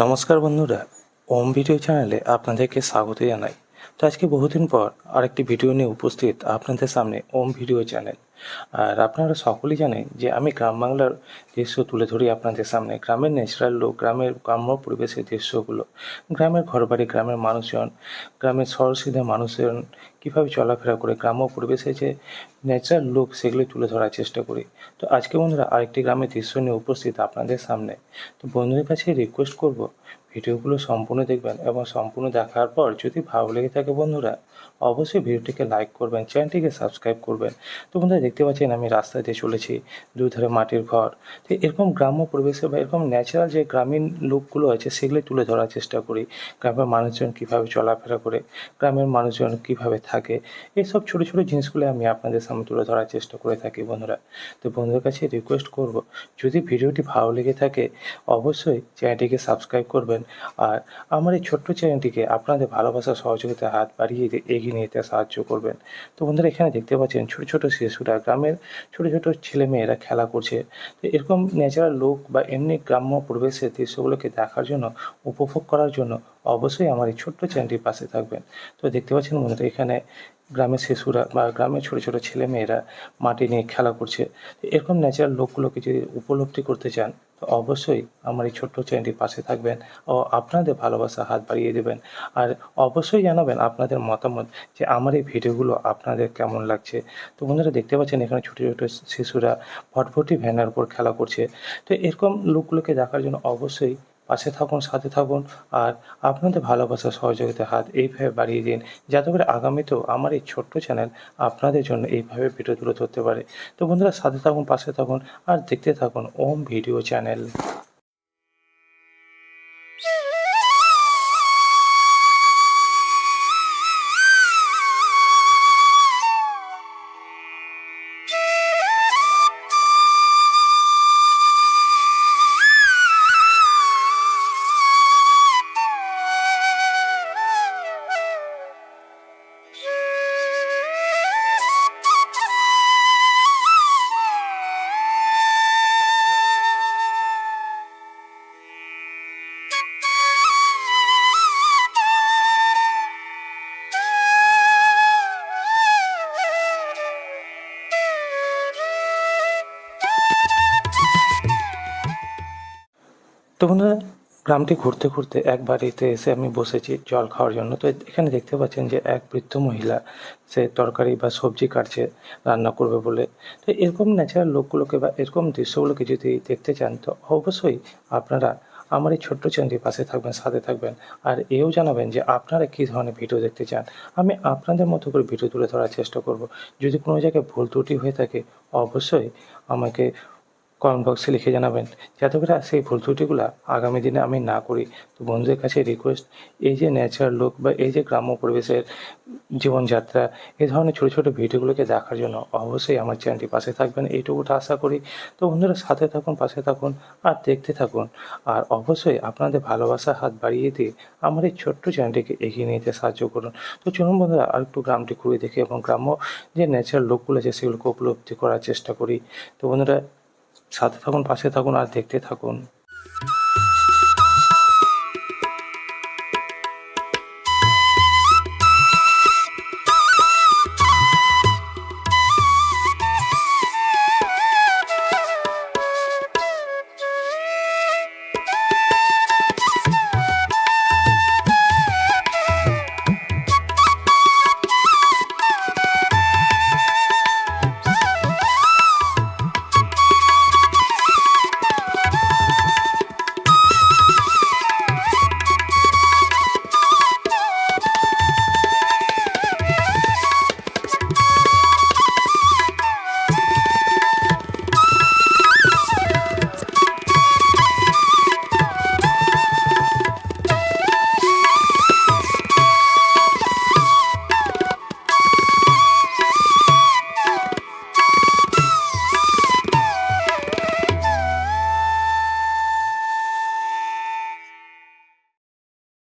নমস্কার বন্ধুরা, ওম ভিডিও চ্যানেলে আপনাদেরকে স্বাগত জানাই। তো আজকে বহুদিন পর আরেকটি ভিডিও নিয়ে উপস্থিত আপনাদের সামনে ওম ভিডিও চ্যানেল। আর আপনারা সকলেই জানেন যে আমি গ্রাম বাংলার দৃশ্য তুলে ধরি আপনাদের সামনে। গ্রামের ন্যাচারাল লোক, গ্রামের গ্রাম্য পরিবেশের দৃশ্যগুলো, গ্রামের ঘরবাড়ি, গ্রামের মানুষজন, গ্রামের সরসিধা মানুষজন, কীভাবে চলাফেরা করে গ্রাম্য পরিবেশে যে ন্যাচারাল লুক সেগুলো তুলে ধরার চেষ্টা করি। তো আজকে বন্ধুরা আরেকটি গ্রামের দৃশ্য নিয়ে উপস্থিত আপনাদের সামনে। তো বন্ধুদের কাছে রিকোয়েস্ট করব ভিডিওগুলো সম্পূর্ণ দেখবেন এবং সম্পূর্ণ দেখার পর যদি ভালো লেগে থাকে বন্ধুরা, অবশ্যই ভিডিওটিকে লাইক করবেন, চ্যানেলটিকে সাবস্ক্রাইব করবেন। তো বন্ধুরা, দেখতে পাচ্ছেন আমি রাস্তা দিয়ে চলেছি, দুধারে মাটির ঘর। তো এরকম গ্রাম্য পরিবেশে বা এরকম ন্যাচারাল যে গ্রামীণ লোকগুলো আছে, সেগুলো তুলে ধরার চেষ্টা করি। গ্রামের মানুষজন কীভাবে চলাফেরা করে, গ্রামের মানুষজন কীভাবে থাকে এইসব ছোটো ছোটো জিনিসগুলো আমি আপনাদের সামনে তুলে ধরার চেষ্টা করে থাকি বন্ধুরা। তো বন্ধুদের কাছে রিকোয়েস্ট করব, যদি ভিডিওটি ভালো লেগে থাকে, অবশ্যই চ্যানেলটিকে সাবস্ক্রাইব করবেন আর আমার এই ছোট্ট চ্যানেলটিকে আপনাদের ভালোবাসা সহযোগিতা হাত বাড়িয়ে এগিয়ে নিয়ে যেতে সাহায্য করবেন। তো বন্ধুরা, এখানে দেখতে পাচ্ছেন ছোটো ছোটো শিশুরা, গ্রামের ছোটো ছোটো ছেলে মেয়েরা খেলা করছে। তো এরকম ন্যাচারাল লোক বা এমনি গ্রাম্য পরিবেশের দৃশ্যগুলোকে দেখার জন্য, উপভোগ করার জন্য অবশ্যই আমার এই ছোট্ট চ্যানেলটির পাশে থাকবেন। তো দেখতে পাচ্ছেন বন্ধুরা, এখানে গ্রামের শিশুরা বা গ্রামের ছোটো ছোটো ছেলে মেয়েরা মাটি নিয়ে খেলা করছে। এরকম ন্যাচারাল লোকগুলোকে যদি উপলব্ধি করতে চান তো অবশ্যই আমার এই ছোট্ট চ্যানেলটির পাশে থাকবেন ও আপনাদের ভালোবাসা হাত বাড়িয়ে দেবেন। আর অবশ্যই জানাবেন আপনাদের মতামত যে আমার এই ভিডিওগুলো আপনাদের কেমন লাগছে। তো বন্ধুরা, দেখতে পাচ্ছেন এখানে ছোটো ছোটো শিশুরা ভটভটি ভ্যানের উপর খেলা করছে। তো এরকম লোকগুলোকে দেখার জন্য অবশ্যই পাশে থাকুন, সাথে থাকুন আর আপনাদের ভালোবাসা, সহযোগিতার হাত এইভাবে বাড়িয়ে দিন যাতে করে আগামীতেও আমার এই ছোট্ট চ্যানেল আপনাদের জন্য এইভাবে ভিডিও তুলে ধরতে পারে। তো বন্ধুরা, সাথে থাকুন, পাশে থাকুন আর দেখতে থাকুন ওম ভিডিও চ্যানেল। তো বন্ধুরা, গ্রামটি ঘুরতে ঘুরতে এক বাড়িতে এসে আমি বসেছি জল খাওয়ার জন্য। তো এখানে দেখতে পাচ্ছেন যে এক বৃদ্ধ মহিলা, সে তরকারি বা সবজি কাটছে, রান্না করবে বলে। তো এরকম ন্যাচারাল লোকগুলোকে বা এরকম দৃশ্যগুলোকে যদি দেখতে চান, তো অবশ্যই আপনারা আমার এই ছোট্ট চ্যানেলটির পাশে থাকবেন, সাথে থাকবেন। আর এও জানাবেন যে আপনারা কী ধরনের ভিডিও দেখতে চান। আমি আপনাদের মতো করে ভিডিও তুলে ধরার চেষ্টা করব। যদি কোনো জায়গায় ভুল ত্রুটি হয়ে থাকে, অবশ্যই আমাকে কমেন্ট বক্সে লিখে জানাবেন। যাতে করে সেই ভুল ত্রুটিগুলো আগামী দিনে আমি না করি। তো বন্ধুদের কাছে রিকোয়েস্ট এই যে ন্যাচারাল লুক বা এই যে গ্রাম্য পরিবেশের জীবনযাত্রা এই ধরনের ছোটো ছোটো ভিডিওগুলোকে দেখার জন্য অবশ্যই আমার চ্যানেলটি পাশে থাকবেন। এইটুকুটা আশা করি। তো বন্ধুরা, সাথে থাকুন, পাশে থাকুন আর দেখতে থাকুন। আর অবশ্যই আপনাদের ভালোবাসা হাত বাড়িয়ে দিয়ে আমার এই ছোট্ট চ্যানেলটিকে এগিয়ে নিয়ে যেতে সাহায্য করুন। তো চলুন বন্ধুরা আর একটু গ্রামটি ঘুরে দেখি এবং গ্রাম্য যে ন্যাচারাল লোকগুলো আছে, সেগুলোকে উপলব্ধি করার চেষ্টা করি। তো বন্ধুরা সাথে থাকুন পাশে থাকুন আর দেখতে থাকুন।